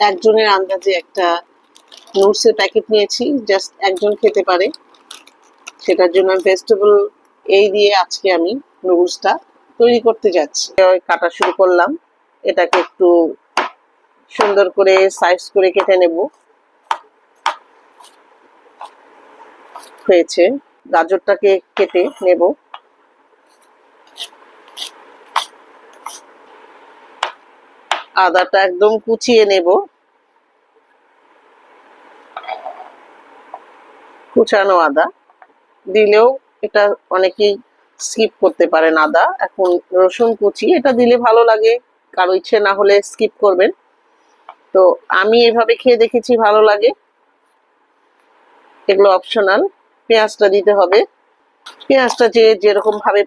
একজনের আন্দাজে একটা নুডলসের প্যাকেট নিয়েছি জাস্ট একজন খেতে পারে। সেটার জন্য ভেজিটেবল এই দিয়ে আজকে আমি নুডলসটা তৈরি করতে যাচ্ছি। কাটা শুরু করলাম। এটাকে একটু সুন্দর করে সাইজ করে কেটে নেব। হয়েছে। গাজরটাকে কেটে নেব। আদাটা একদম কুচিয়ে নেব। কুচানো আদা। দিলেও এটা অনেকেই স্কিপ করতে পারেন আদা। এখন রসুন কুচি, এটা দিলে ভালো লাগে। কারও ইচ্ছে না হলে স্কিপ করবেন। তো আমি এভাবে খেয়ে দেখেছি, ভালো লাগে। এগুলো অপশনাল পেঁয়াজটা দিতে হবে। পেঁয়াজটা যে যেরকম ভাবে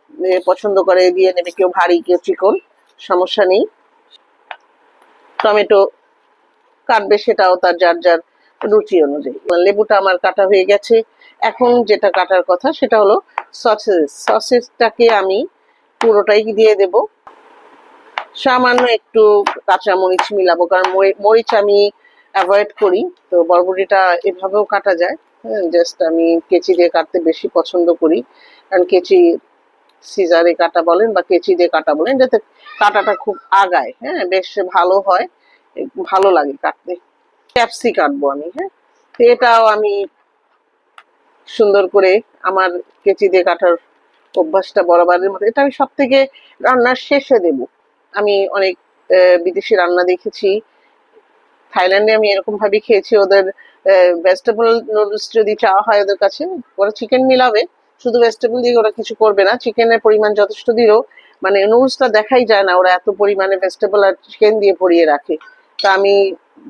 পছন্দ করে, দিয়ে নেবে কেউ ভারী, কেউ চিকন, সমস্যা নেই। টমেটো কাটবে সেটাও তার যার যার রুচি অনুযায়ী। লেবুটা আমার কাটা হয়ে গেছে। এখন যেটা কাটার কথা সেটা হলো সসেস। সসেসটাকে আমি পুরোটাই দিয়ে দেব। সামান্য একটু কাঁচা মরিচ মিলাবো, কারণ মরিচ আমি অ্যাভয়েড করি। তো বরবটিটা এভাবেও কাটা যায়। হ্যাঁ জাস্ট আমি কেচি দিয়ে কাটতে বেশি পছন্দ করি। কারণ কেচি সিজারে কাটা বলেন বা কেচি দিয়ে কাটা বলেন, যাতে কাটাটা খুব আগায় হ্যাঁ বেশ ভালো হয়, ভালো লাগে কাটতে। ক্যাপসি কাটবো আমি হ্যাঁ তো এটাও আমি সুন্দর করে আমার কেচি দিয়ে কাটার অভ্যাসটা বরাবরের মতো। এটা আমি সব থেকে রান্নার শেষে দেব। আমি অনেক বিদেশি রান্না দেখেছি। থাইল্যান্ডে আমি এরকম ভাবে খেয়েছি। ওদের ভেজিটেবল নুডলস যদি চাওয়া হয় ওদের কাছে, ওরা চিকেন মিলাবে। শুধু ভেজিটেবল দিয়ে ওরা কিছু করবে না চিকেনের পরিমাণ যথেষ্ট দিলেও মানে নুডলসটা দেখাই যায় না, ওরা এত পরিমাণে ভেজিটেবল আর চিকেন দিয়ে পরিয়ে রাখে। তা আমি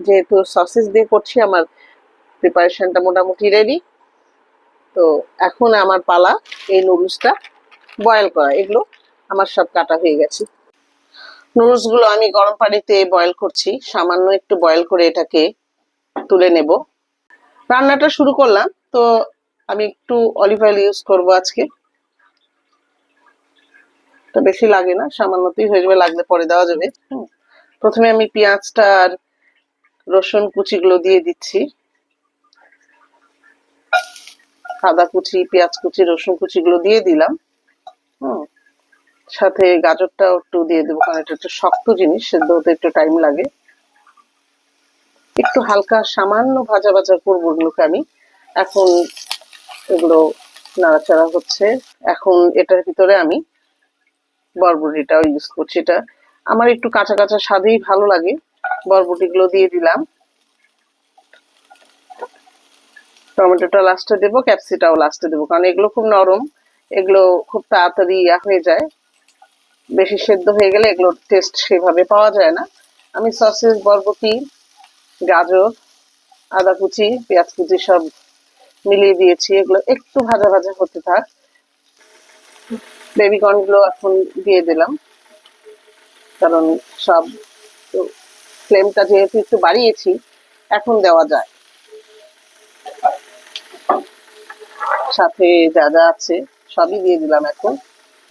যেহেতু সসেস দিয়ে করছি, আমার প্রিপারেশনটা মোটামুটি রেডি তো এখন আমার পালা, এই নুডলসটা বয়েল করা, এগুলো আমার সব কাটা হয়ে গেছে। নুডলসগুলো আমি গরম পানিতে বয়েল করছি, সামান্য একটু বয়েল করে এটাকে তুলে নেব। রান্নাটা শুরু করলাম, তো আমি একটু অলিভ অয়েল ইউজ করব আজকে। তো বেশি লাগে না, সামান্যতেই হয়ে যাবে, লাগলে পরে দেওয়া যাবে। প্রথমে আমি পেঁয়াজটা আর রসুন কুচিগুলো দিয়ে দিচ্ছি। আদা কুচি, পেঁয়াজ কুচি, রসুন কুচিগুলো দিয়ে দিলাম। হুম। সাথে গাজরটাও একটু দিয়ে দেবো, কারণ এটা একটু শক্ত জিনিস সেদ্ধ হতে একটু টাইম লাগে। একটু হালকা সামান্য ভাজা ভাজা করব এগুলোকে আমি। এখন এগুলো নাড়াচাড়া হচ্ছে। এখন এটার ভিতরে আমি বরবটিটাও ইউজ করছি। এটা আমার একটু কাঁচা কাঁচা স্বাদেই ভালো লাগে। বরবটিগুলো দিয়ে দিলাম। টমেটোটা লাস্টে দেবো ক্যাপসিটাও লাস্টে দেবো। কারণ এগুলো খুব নরম, এগুলো খুব তাড়াতাড়ি ইয়া হয়ে যায়। বেশি সেদ্ধ হয়ে গেলে এগুলোর টেস্ট সেভাবে পাওয়া যায় না। আমি সসেস বরবটি, গাজর, আদা কুচি, পেঁয়াজ কুচি সব মিলিয়ে দিয়েছি, এগুলো একটু ভাজা ভাজা হতে থাক। বেবিকর্নগুলো এখন দিয়ে দিলাম। কারণ সব ফ্লেমটা যেহেতু একটু বাড়িয়েছি, এখন দেওয়া যায়। সাথে যা যা আছে, সবই দিয়ে দিলাম এখন।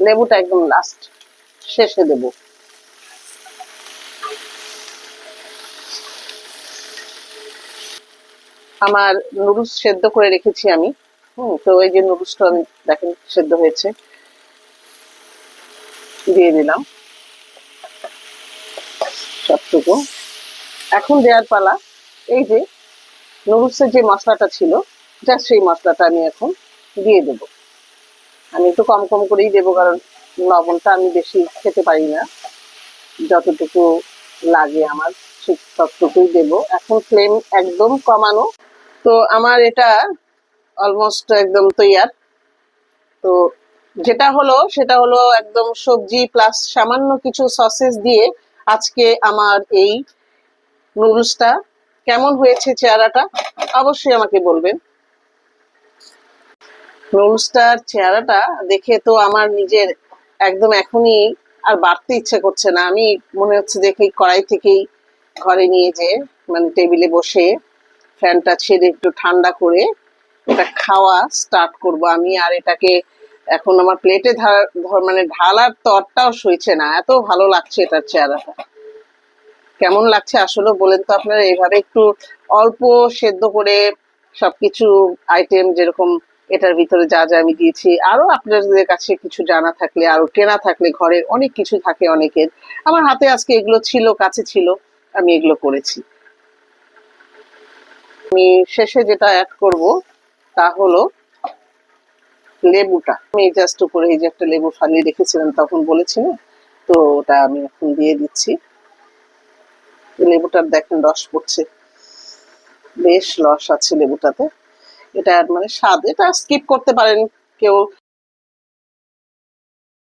লেবুটা একদম লাস্ট শেষে দেব। আমার নুডলস সেদ্ধ করে রেখেছি আমি। হুম, তো এই যে নুডলসটা আমি দেখেন সেদ্ধ হয়েছে। দিয়ে দিলাম। সবটুকু। এখন দেওয়ার পালা এই যে নুডলসের যে মশলাটা ছিল জাস্ট সেই মশলাটা আমি এখন দিয়ে দেব। আমি একটু কম কম করেই দেবো, কারণ লবণটা আমি বেশি খেতে পারি না। যতটুকু লাগে আমার ঠিক ততটুকুই দেবো। এখন ফ্লেম একদম কমানো তো আমার এটা অলমোস্ট একদম তৈয়ার। তো যেটা হলো, সেটা হলো একদম সবজি প্লাস সামান্য কিছু সসেস দিয়ে আজকে আমার এই নুডলসটা কেমন হয়েছে চেহারাটা অবশ্যই আমাকে বলবেন। নুডলসটার চেহারাটা দেখে তো আমার নিজের একদম এখনই আর বাড়তে ইচ্ছে করছে না। আমি মনে হচ্ছে দেখে কড়াই থেকেই ঘরে নিয়ে যে মানে টেবিলে বসে ফ্যানটা ছেড়ে একটু ঠান্ডা করে এটা খাওয়া স্টার্ট করব আমি। আর এটাকে এখন আমার প্লেটে ধর মানে ঢালার তরটাও সইছে না। এত ভালো লাগছে এটার চেহারাটা। কেমন লাগছে আসলে বলেন তো আপনারা। এইভাবে একটু অল্প সেদ্ধ করে সবকিছু আইটেম যেরকম এটার ভিতরে যা যা আমি দিয়েছি। আরও আপনাদের কাছে কিছু জানা থাকলে, আরও কেনা থাকলে, ঘরে অনেক কিছু থাকে অনেকের। আমার হাতে আজকে এগুলো ছিল, কাছে ছিল, আমি এগুলো করেছি। আমি শেষে যেটা অ্যাড করব, তা হলো লেবুটা। আমি জাস্ট উপরে এই যে একটা লেবু ফালিয়ে রেখেছিলাম, তখন বলেছি না? তো ওটা আমি এখন দিয়ে দিচ্ছি। লেবুটার দেখেন রস পড়ছে। বেশ রস আছে লেবুটাতে। এটা মানে স্বাদ, এটা স্কিপ করতে পারেন কেউ।